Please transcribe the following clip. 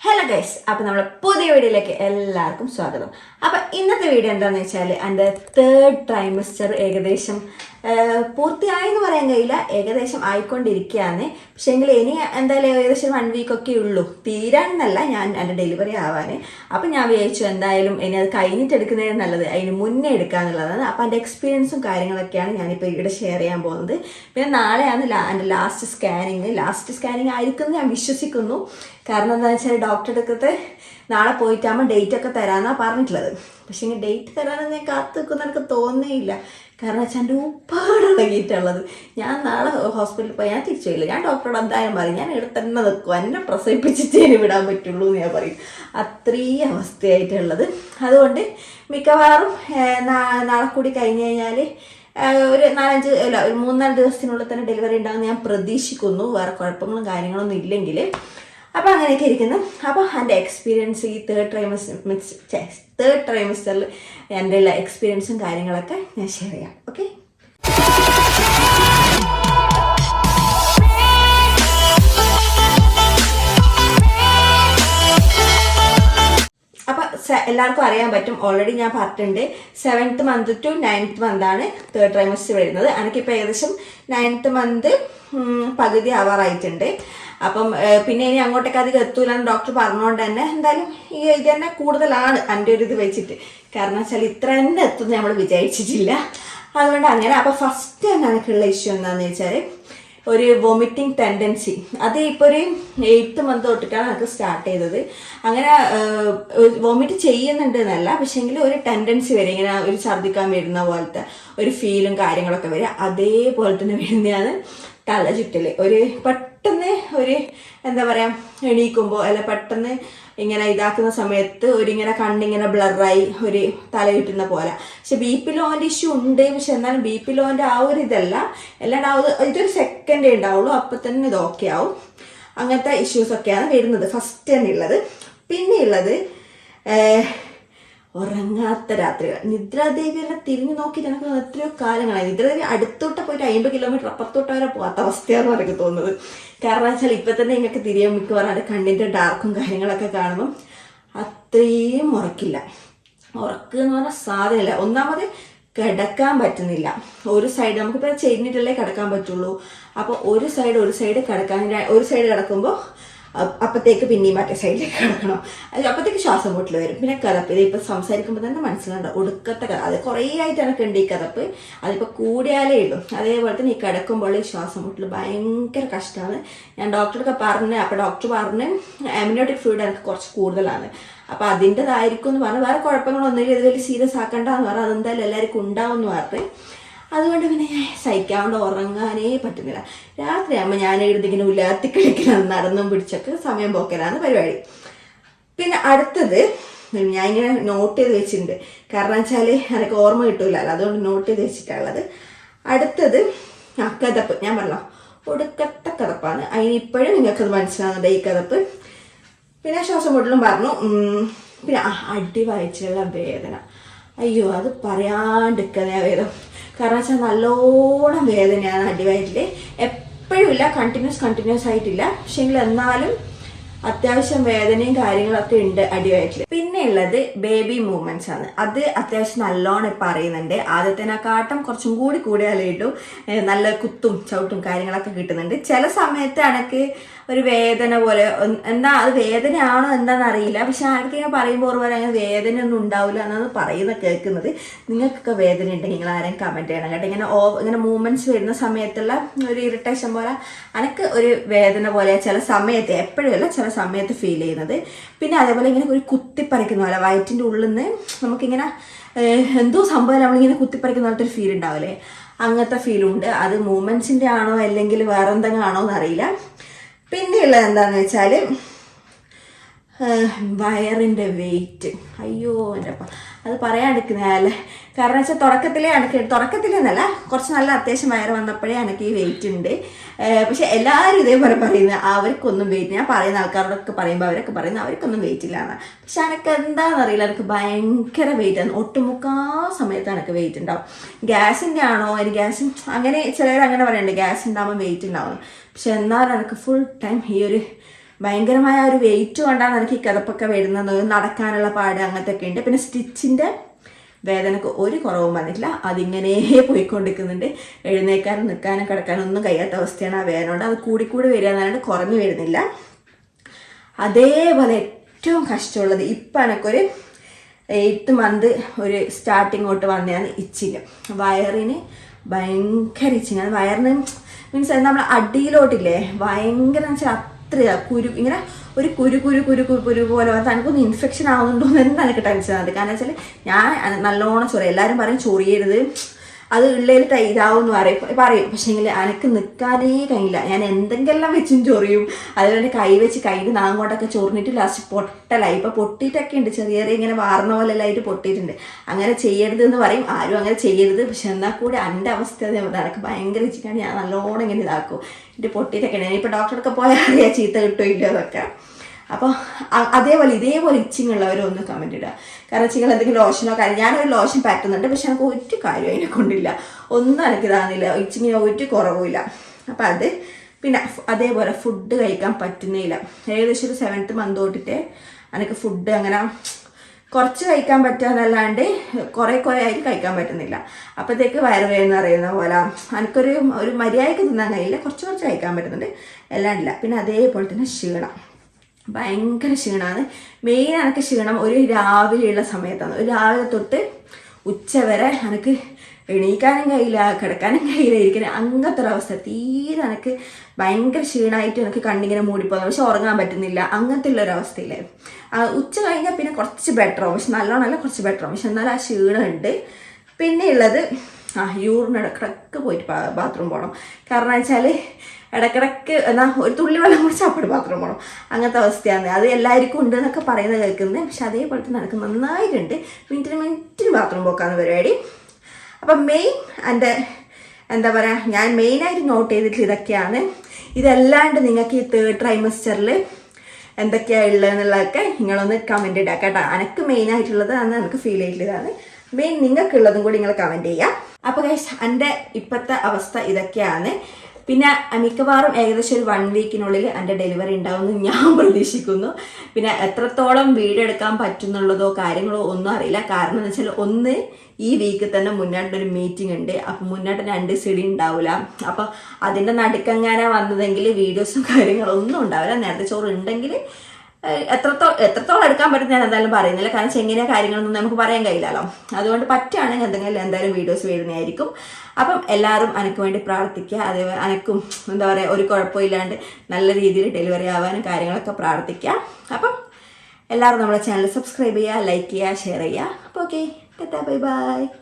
Hello guys അപ്പം നമ്മൾ പുതിയ വീഡിയോയിലേക്ക് എല്ലാവർക്കും സ്വാഗതം. അപ്പം ഇന്നത്തെ വീഡിയോ എന്താണെന്ന് വെച്ചാൽ എന്റെ തേർഡ് ട്രൈമസ്റ്റർ ഏകദേശം പൂർത്തിയായി എന്ന് പറയാൻ കഴിയില്ല. ഏകദേശം ആയിക്കൊണ്ടിരിക്കുകയാണ്. പക്ഷേ എങ്കിൽ ഇനി എന്തായാലും ഏകദേശം വൺ വീക്ക് ഒക്കെ ഉള്ളൂ. തീരാണെന്നല്ല ഞാൻ എന്റെ ഡെലിവറി ആവാൻ അപ്പം ഞാൻ വിചാരിച്ചു എന്തായാലും ഇനി അത് കഴിഞ്ഞിട്ട് എടുക്കുന്നതിന് നല്ലത്. അതിന് മുന്നേ എടുക്കാന്നുള്ളതാണ്. അപ്പം എന്റെ എക്സ്പീരിയൻസും കാര്യങ്ങളൊക്കെയാണ് ഞാനിപ്പോൾ ഇവിടെ ഷെയർ ചെയ്യാൻ പോകുന്നത്. പിന്നെ നാളെയാണ് എന്റെ ലാസ്റ്റ് സ്കാനിങ് ലാസ്റ്റ് സ്കാനിങ് ആയിരിക്കും ഞാൻ വിശ്വസിക്കുന്നു. കാരണം എന്താണെന്ന് വെച്ചാൽ ഡോക്ടറെ അടുക്കത്ത് നാളെ പോയിട്ടാകുമ്പോൾ ഡേറ്റ് ഒക്കെ തരാമെന്നാണ് പറഞ്ഞിട്ടുള്ളത്. പക്ഷേ ഇങ്ങനെ ഡേറ്റ് തരാനൊന്നും ഞാൻ കാത്തു നിൽക്കുന്നവർക്ക് തോന്നുന്നേയില്ല കാരണം വെച്ചാൽ എന്റെ ഉപ്പാട് ഇളകിയിട്ടുള്ളത് ഞാൻ നാളെ ഹോസ്പിറ്റലിൽ പോയി. ഞാൻ തിരിച്ചു പോയില്ല ഞാൻ ഡോക്ടറോട് എന്തായാലും പറയും. ഞാൻ ഇവിടെ തന്നെ നിൽക്കും എന്നെ പ്രസവിപ്പിച്ചിട്ട് വിടാൻ പറ്റുള്ളൂ എന്ന് ഞാൻ പറയും. അത്രയും അവസ്ഥയായിട്ടുള്ളത്. അതുകൊണ്ട് മിക്കവാറും നാളെ കൂടി കഴിഞ്ഞ് കഴിഞ്ഞാൽ ഒരു നാലഞ്ച് അല്ല ഒരു മൂന്നാൽ ദിവസത്തിനുള്ളിൽ തന്നെ ഡെലിവറി ഉണ്ടാകുമെന്ന് ഞാൻ പ്രതീക്ഷിക്കുന്നു. വേറെ കുഴപ്പങ്ങളും കാര്യങ്ങളൊന്നും ഇല്ലെങ്കിൽ അപ്പോൾ അങ്ങനെയൊക്കെ ഇരിക്കുന്നു. അപ്പോൾ എന്റെ എക്സ്പീരിയൻസ് ഈ തേർഡ് ട്രൈമസ്റ്റർ മീൻസ് തേർഡ് ട്രൈമസ്റ്ററിൽ എന്റെ എല്ലാ എക്സ്പീരിയൻസും കാര്യങ്ങളൊക്കെ ഞാൻ ഷെയർ ചെയ്യാം. ഓക്കെ എല്ലാവർക്കും അറിയാൻ പറ്റും. ഓൾറെഡി ഞാൻ പറഞ്ഞിട്ടുണ്ട്. സെവൻത്ത് മന്ത് ടു നയൻത്ത് മന്താണ് തേർഡ് ട്രൈമസ്റ്റർ വരുന്നത്. എനിക്കിപ്പോൾ ഏകദേശം നയൻത്ത് മന്ത് പകുതി ആവാറായിട്ടുണ്ട് അപ്പം പിന്നെ ഇനി അങ്ങോട്ടേക്ക് അധികം എത്തൂലെന്ന് ഡോക്ടർ പറഞ്ഞുകൊണ്ട് തന്നെ എന്തായാലും ഈ ഇത് തന്നെ കൂടുതലാണ് എന്റെ ഒരു ഇത് വെച്ചിട്ട്. കാരണം വെച്ചാൽ ഇത്ര തന്നെ എത്തുമെന്ന് നമ്മൾ വിചാരിച്ചിട്ടില്ല. അതുകൊണ്ട് അങ്ങനെ അപ്പോൾ ഫസ്റ്റ് തന്നെ എനിക്കുള്ള ഇഷ്യൂ എന്താണെന്ന് വെച്ചാൽ ഒരു വൊമിറ്റിംഗ് ടെൻഡൻസി അത് ഇപ്പോൾ ഒരു എയ്ത്ത് മന്ത് തൊട്ടിട്ടാണ് എനിക്ക് സ്റ്റാർട്ട് ചെയ്തത്. അങ്ങനെ വൊമിറ്റ് ചെയ്യുന്നുണ്ട് എന്നല്ല പക്ഷേങ്കിൽ ഒരു ടെൻഡൻസി വരും ഇങ്ങനെ ഒരു ഛർദ്ദിക്കാൻ വരുന്ന പോലത്തെ ഒരു ഫീലും കാര്യങ്ങളൊക്കെ വരും അതേപോലെ തന്നെ വരുന്നതാണ് തല ചുറ്റൽ ഒരു പെട്ടെന്ന് ഒരു എന്താ പറയുക എണീക്കുമ്പോൾ അല്ല പെട്ടെന്ന് ഇങ്ങനെ ഇതാക്കുന്ന സമയത്ത് ഒരു ഇങ്ങനെ കണ്ണിങ്ങനെ ബ്ലറായി ഒരു തല കിട്ടുന്ന പോലെ. പക്ഷെ ബി പി ലോന്റെ ഇഷ്യൂ ഉണ്ട്. പക്ഷെ എന്നാലും ബി പി ലോന്റെ ആ ഒരു ഇതല്ല. എല്ലാം ഉണ്ടാവും ഇതൊരു സെക്കൻഡേ ഉണ്ടാവുള്ളൂ. അപ്പം തന്നെ ഇത് ഓക്കെ ആവും. അങ്ങനത്തെ ഇഷ്യൂസ് ഒക്കെയാണ് വരുന്നത്. ഫസ്റ്റ് തന്നെ ഉള്ളത് പിന്നെ ഉള്ളത് ഏഹ്, ഉറങ്ങാത്ത രാത്രികൾ. നിദ്രാദേവിയുടെ തിരിഞ്ഞു നോക്കി ഞങ്ങൾക്ക് എത്രയോ കാലങ്ങളായി. നിദ്രാദേവി അടുത്തോട്ട് പോയിട്ട് അമ്പത് കിലോമീറ്റർ അപ്പുറത്തോട്ട് വരെ പോകാത്ത അവസ്ഥയാണ് എനിക്ക് തോന്നുന്നത്. കാരണം വെച്ചാൽ ഇപ്പം തന്നെ നിങ്ങൾക്ക് തിരിയാൻ മിക്കവാറും കണ്ണിന്റെ ഡാർക്കും കാര്യങ്ങളൊക്കെ കാണുമ്പം അത്രയും ഉറക്കില്ല. ഉറക്ക് എന്ന് പറഞ്ഞാൽ സാധനമില്ല. ഒന്നാമത് കിടക്കാൻ പറ്റുന്നില്ല. ഒരു സൈഡ് നമുക്കിപ്പോൾ ചെരിഞ്ഞിട്ടല്ലേ കിടക്കാൻ പറ്റുള്ളൂ. അപ്പോൾ ഒരു സൈഡ് ഒരു സൈഡ് കിടക്കാൻ ഒരു സൈഡ് കിടക്കുമ്പോൾ അപ്പത്തേക്ക് പിന്നെയും മറ്റേ സൈഡിലേക്ക് കിടക്കണം. അത് ശ്വാസം മുട്ടിൽ വരും. പിന്നെ കഥപ്പ്. ഇത് ഇപ്പം സംസാരിക്കുമ്പോൾ തന്നെ മനസ്സിലുണ്ട്. ഒടുക്കത്തെ കഥ. അത് കുറേ ആയിട്ട് എനിക്കുണ്ട് ഈ കഥപ്പ്. അതിപ്പോൾ കൂടിയാലേ ഉള്ളൂ. അതേപോലെ തന്നെ ഈ കിടക്കുമ്പോൾ ഈ ശ്വാസം മുട്ടൽ ഭയങ്കര കഷ്ടമാണ് ഞാൻ ഡോക്ടറൊക്കെ പറഞ്ഞു അപ്പോൾ ഡോക്ടർ പറഞ്ഞ് അമിനോട്ടിക് ഫ്ലൂയിഡ് എനിക്ക് കുറച്ച് കൂടുതലാണ്. അപ്പോൾ അതിന്റെതായിരിക്കും എന്ന് പറഞ്ഞു വേറെ കുഴപ്പങ്ങളൊന്നുമില്ല. ഇത് വലിയ സീരിയസ് ആക്കണ്ടെന്ന് പറഞ്ഞു അതെന്തായാലും എല്ലാവർക്കും ഉണ്ടാവും എന്ന് പറഞ്ഞ് അതുകൊണ്ട് പിന്നെ ഞാൻ സഹിക്കാണ്ട് ഉറങ്ങാനേ പറ്റുന്നില്ല. രാത്രിയാകുമ്പോൾ ഞാൻ ഇങ്ങനെ ഉലാത്തി കളിക്കലാണ് നടന്നും പിടിച്ചൊക്കെ സമയം പോക്കലാണ് പരിപാടി. പിന്നെ അടുത്തത് ഞാൻ ഇങ്ങനെ നോട്ട് ചെയ്ത് വെച്ചിട്ടുണ്ട്. കാരണം വെച്ചാൽ എനിക്ക് ഓർമ്മ കിട്ടൂലല്ലോ അതുകൊണ്ട് നോട്ട് ചെയ്ത് വെച്ചിട്ടുള്ളത്. അടുത്തത് ആ കഥപ്പ്. ഞാൻ പറഞ്ഞോ ഒടുക്കത്ത കഥപ്പാണ്. അതിന് ഇപ്പോഴും നിങ്ങൾക്കത് മനസ്സിലാകുന്നത് ഈ കഥപ്പ്. പിന്നെ ശ്വാസം മുട്ടലും പറഞ്ഞു. പിന്നെ അടി വായിച്ചുള്ള വേദന. അയ്യോ അത് പറയാണ്ടിരിക്കുന്ന വേദന കാരണം വെച്ചാൽ നല്ലോണം വേദനയാണ് അടിവയറ്റിൽ എപ്പോഴും ഇല്ല കണ്ടിന്യൂസ് കണ്ടിന്യൂസ് ആയിട്ടില്ല. പക്ഷെങ്കിൽ എന്നാലും അത്യാവശ്യം വേദനയും കാര്യങ്ങളൊക്കെ ഉണ്ട് അടിവയറ്റിൽ പിന്നെ ഉള്ളത് ബേബി മൂവ്മെന്റ്സ് ആണ്. അത് അത്യാവശ്യം നല്ലോണം ഇപ്പം അറിയുന്നുണ്ട്. ആദ്യത്തേനെക്കാട്ടും കുറച്ചും കൂടി കൂടിയാലേ ഇട്ടു നല്ല കുത്തും ചവിട്ടും കാര്യങ്ങളൊക്കെ കിട്ടുന്നുണ്ട്. ചില സമയത്ത് എനിക്ക് ഒരു വേദന പോലെ. എന്താ അത് വേദനയാണോ എന്താണെന്ന് അറിയില്ല. പക്ഷെ ആർക്കെങ്കിലും പറയുമ്പോൾ ഓർമ്മ അങ്ങനെ വേദന ഒന്നും ഉണ്ടാവില്ല എന്നാണ് പറയുന്ന കേൾക്കുന്നത്. നിങ്ങൾക്കൊക്കെ വേദന ഉണ്ടെങ്കിൽ നിങ്ങൾ ആരെയും കമന്റ് ചെയ്യണം കേട്ടോ. ഇങ്ങനെ ഓ ഇങ്ങനെ മൂവ്മെന്റ്സ് വരുന്ന സമയത്തുള്ള ഒരു ഇറിറ്റേഷൻ പോലെ എനിക്ക് ഒരു വേദന പോലെ ചില സമയത്ത് എപ്പോഴും അല്ല ചില സമയത്ത് ഫീൽ ചെയ്യുന്നത്. പിന്നെ അതേപോലെ ഇങ്ങനെ ഒരു കുത്തിപ്പറിക്കുന്ന പോലെ വയറ്റിന്റെ ഉള്ളിൽ നിന്ന് നമുക്കിങ്ങനെ എന്തോ സംഭവം നമ്മളിങ്ങനെ കുത്തിപ്പറിക്കുന്ന പോലത്തെ ഒരു ഫീൽ ഉണ്ടാവില്ലേ? അങ്ങനത്തെ ഫീലുണ്ട് അത് മൂമെൻസിന്റെ ആണോ അല്ലെങ്കിൽ വേറെന്തെങ്കിലും ആണോ എന്നറിയില്ല പിന്നെയുള്ളത് എന്താണെന്ന് വെച്ചാൽ വയറിന്റെ വെയിറ്റ് അയ്യോ എന്റെ അത് പറയാണ്ടിരിക്കുന്നതല്ലേ കാരണം വെച്ചാൽ തുടക്കത്തിലേ എനിക്ക് തുടക്കത്തിലെന്നല്ല കുറച്ച് നല്ല അത്യാവശ്യം വയറ് വന്നപ്പോഴേ എനിക്ക് ഈ വെയിറ്റ് ഉണ്ട്. പക്ഷെ എല്ലാവരും ഇതേപോലെ പറയുന്നത് അവർക്കൊന്നും വെയിറ്റ് ഞാൻ പറയുന്ന ആൾക്കാരോടൊക്കെ പറയുമ്പോൾ അവരൊക്കെ പറയുന്നത് അവർക്കൊന്നും വെയിറ്റ് ഇല്ലാന്ന് പക്ഷെ എനിക്ക് എന്താണെന്ന് അറിയില്ല എനിക്ക് ഭയങ്കര വെയിറ്റ് ആണ്. ഒട്ടുമുക്കാ സമയത്ത് എനിക്ക് വെയിറ്റ് ഉണ്ടാവും ഗ്യാസിന്റെ ആണോ? എനിക്ക് ഗ്യാസ് അങ്ങനെ ചിലർ അങ്ങനെ പറയുന്നുണ്ട് ഗ്യാസ് ഉണ്ടാകുമ്പോൾ വെയിറ്റ് ഉണ്ടാവും പക്ഷെ എന്നാലും എനിക്ക് ഫുൾ ടൈം ഈ ഒരു ഭയങ്കരമായ ഒരു വെയിറ്റ് കൊണ്ടാണ് എനിക്ക് കിതപ്പൊക്കെ വരുന്നത്. നടക്കാനുള്ള പാട് അങ്ങനത്തെ ഒക്കെ ഉണ്ട്. പിന്നെ സ്റ്റിച്ചിന്റെ വേദനക്ക് ഒരു കുറവും വന്നിട്ടില്ല. അതിങ്ങനെ പോയിക്കൊണ്ടിരിക്കുന്നുണ്ട്. എഴുന്നേക്കാനും നിൽക്കാനും കിടക്കാനും ഒന്നും കഴിയാത്ത അവസ്ഥയാണ് ആ വേദന കൊണ്ട്. അത് കൂടി വരിക എന്നല്ലാണ്ട് കുറഞ്ഞു വരുന്നില്ല. അതേപോലെ ഏറ്റവും കഷ്ടമുള്ളത് ഇപ്പം എനിക്കൊരു എയ്ത്ത് മന്ത് ഒരു സ്റ്റാർട്ടിങ് തൊട്ട് വന്നതാണ് ഇച്ചിങ് വയറിന് ഭയങ്കര ഇച്ചിങ് വയറിന് മീൻസ് നമ്മൾ അടിയിലോട്ടില്ലേ? ഭയങ്കര വെച്ചാൽ അത്ര കുരു ഇങ്ങനെ ഒരു കുരു കുരു കുരു കുരു കുരു പോലെ തനിക്കൊന്ന് ഇൻഫെക്ഷൻ ആവുന്നുണ്ടോ എന്ന് എനിക്ക് ടെൻഷൻ ആണ് കാരണം വെച്ചാൽ ഞാൻ നല്ലോണം ചൊറിയ. എല്ലാവരും പറയും ചൊറിയരുത്. അത് ഉള്ളിൽ ഇതാവും എന്ന് പറയും. പറയും. പക്ഷേങ്കിൽ എനിക്ക് നിൽക്കാനേ കഴിയില്ല. ഞാൻ എന്തെങ്കിലും വെച്ചും ചൊറിയും. അതുപോലെ കൈ വെച്ച് കയ്യിൽ നാങ്ങോട്ടൊക്കെ ചൊറിഞ്ഞിട്ട് ലാസ്റ്റ് പൊട്ടലായി. ഇപ്പം പൊട്ടിയിട്ടൊക്കെ ഉണ്ട് ചെറിയ ചെറിയ ഇങ്ങനെ വാർന്ന പോലെ എല്ലായിട്ട് പൊട്ടിയിട്ടുണ്ട്. അങ്ങനെ ചെയ്യരുത് എന്ന് പറയും. ആരും അങ്ങനെ ചെയ്യരുത്. പക്ഷെ എന്നാൽ കൂടി എന്റെ അവസ്ഥ എനിക്ക് ഭയങ്കര ഇച്ചിട്ടാണ് ഞാൻ നല്ലോണം ഇങ്ങനെ ഇതാക്കും. എന്റെ പൊട്ടിയിട്ടൊക്കെ ഞാൻ ഇപ്പോൾ ഡോക്ടറൊക്കെ പോയാൽ അറിയാം ചീത്ത കിട്ടോ ഇല്ലയോ എന്നൊക്കെ. അപ്പോൾ അതേപോലെ ഇതേപോലെ ഇച്ചിങ് ഉള്ളവരൊന്ന് കമന്റ് ഇടുക. കാരണം വെച്ചാൽ എന്തെങ്കിലും ലോഷനോ കാര്യം ഞാനൊരു ലോഷൻ പറ്റുന്നുണ്ട് പക്ഷെ എനിക്ക് ഒരു കാര്യം അതിനെ കൊണ്ടില്ല. ഒന്നും എനിക്ക് ഇതാകുന്നില്ല ഇച്ചിങ്ങിന് ഒരു കുറവുമില്ല. അപ്പം അത് പിന്നെ അതേപോലെ ഫുഡ് കഴിക്കാൻ പറ്റുന്നില്ല ഏകദേശം ഒരു സെവൻത്ത് മന്ത് തൊട്ടിട്ട് എനിക്ക് ഫുഡ് അങ്ങനെ കുറച്ച് കഴിക്കാൻ പറ്റാന്നല്ലാണ്ട് കുറേ കുറേ ആയിട്ട് കഴിക്കാൻ പറ്റുന്നില്ല. അപ്പോഴത്തേക്ക് വയറുവേദന അറിയുന്ന പോലെ എനിക്കൊരു ഒരു മര്യാദയ്ക്ക് തിന്നാൻ കഴിയില്ല. കുറച്ച് കുറച്ച് കഴിക്കാൻ പറ്റുന്നുണ്ട്. എല്ലാം ഇല്ല. പിന്നെ അതേപോലെ തന്നെ ക്ഷീണം. ഭയങ്കര ക്ഷീണമാണ്. മെയിൻ എനിക്ക് ക്ഷീണം ഒരു രാവിലെയുള്ള സമയത്താണ്. ഒരു രാവിലെ തൊട്ട് ഉച്ച വരെ എനിക്ക് എണീക്കാനും കഴിയില്ല കിടക്കാനും കഴിയില്ല ഇരിക്കാൻ അങ്ങനത്തെ ഒരു അവസ്ഥ തീരെ എനിക്ക് ഭയങ്കര ക്ഷീണമായിട്ട് എനിക്ക് കണ്ണിങ്ങനെ മൂടിപ്പോകുന്നു. പക്ഷെ ഉറങ്ങാൻ പറ്റുന്നില്ല. അങ്ങനത്തെ ഉള്ള ഒരു അവസ്ഥയില്ലേ ആ, ഉച്ച കഴിഞ്ഞാൽ പിന്നെ കുറച്ച് ബെറ്ററാവും പക്ഷെ നല്ലോണമല്ല കുറച്ച് ബെറ്ററാവും പക്ഷെ എന്നാലും ആ ക്ഷീണമുണ്ട്. പിന്നെ ഉള്ളത് ആ യൂറിന് ഇടക്കിടക്ക് പോയിട്ട് ബാത്റൂം പോകണം കാരണം വെച്ചാൽ ഇടക്കിടക്ക് എന്നാ ഒരു തുള്ളി വെള്ളം കുടിച്ച് അപ്പോൾ ബാത്റൂം പോകണം അങ്ങനത്തെ അവസ്ഥയാണ്. അത് എല്ലാവർക്കും ഉണ്ട് എന്നൊക്കെ പറയുന്നത് കേൾക്കുന്നത് പക്ഷെ അതേപോലെ തന്നെ എനിക്ക് നന്നായിട്ടുണ്ട്. മിനിറ്റിന് മിനിറ്റിന് ബാത്റൂം പോക്കാന്ന് പരിപാടി. അപ്പം മെയിൻ എന്റെ എന്താ പറയുക ഞാൻ മെയിനായിട്ട് നോട്ട് ചെയ്തിട്ടുള്ള ഇതൊക്കെയാണ്. ഇതല്ലാണ്ട് നിങ്ങൾക്ക് ഈ തേർഡ് ട്രൈമസ്റ്ററിൽ എന്തൊക്കെയാണ് ഉള്ളതെന്നുള്ളതൊക്കെ നിങ്ങളൊന്ന് കമന്റ് ഇടാം കേട്ടോ. എനിക്ക് മെയിനായിട്ടുള്ളത് അന്ന് എനിക്ക് ഫീൽ ചെയ്തിട്ടുള്ളതാണ്. മെയിൻ നിങ്ങൾക്കുള്ളതും കൂടി നിങ്ങൾ കമന്റ് ചെയ്യാം. അപ്പോൾ ഗൈസ് എന്റെ ഇപ്പോഴത്തെ അവസ്ഥ ഇതൊക്കെയാണ്. പിന്നെ മിക്കവാറും ഏകദേശം ഒരു വൺ വീക്കിനുള്ളിൽ എന്റെ ഡെലിവറി ഉണ്ടാവുമെന്ന് ഞാൻ പ്രതീക്ഷിക്കുന്നു. പിന്നെ എത്രത്തോളം വീഡിയോ എടുക്കാൻ പറ്റുന്നുള്ളതോ കാര്യങ്ങളോ ഒന്നും അറിയില്ല. കാരണം എന്ന് വെച്ചാൽ ഒന്ന് ഈ വീക്ക് തന്നെ മുന്നോട്ടൊരു മീറ്റിംഗ് ഉണ്ട്. അപ്പം മുന്നോട്ട് രണ്ട് സിഡി ഉണ്ടാവില്ല അപ്പോൾ അതിന്റെ നടുക്കങ്ങനെ വന്നതെങ്കിൽ വീഡിയോസും കാര്യങ്ങളൊന്നും ഉണ്ടാവില്ല. നേരത്തെ ചോറ് ഉണ്ടെങ്കിൽ എത്രത്തോളം എത്രത്തോളം എടുക്കാൻ പറ്റും ഞാൻ എന്തായാലും പറയുന്നില്ല. കാരണം എങ്ങനെയാ കാര്യങ്ങളൊന്നും നമുക്ക് പറയാൻ കഴിയില്ലല്ലോ. അതുകൊണ്ട് പറ്റുകയാണെങ്കിൽ എന്തെങ്കിലും എന്തായാലും വീഡിയോസ് വീഴുന്നതായിരിക്കും അപ്പം എല്ലാവരും അനക്ക് വേണ്ടി പ്രാർത്ഥിക്കുക. അതേപോലെ അനക്കും എന്താ പറയുക ഒരു കുഴപ്പമില്ലാണ്ട് നല്ല രീതിയിൽ ഡെലിവറി ആവാനും കാര്യങ്ങളൊക്കെ പ്രാർത്ഥിക്കുക. അപ്പം എല്ലാവരും നമ്മുടെ ചാനൽ സബ്സ്ക്രൈബ് ചെയ്യുക ലൈക്ക് ചെയ്യുക ഷെയർ ചെയ്യുക. അപ്പോൾ ഓക്കെ ബൈ ബൈ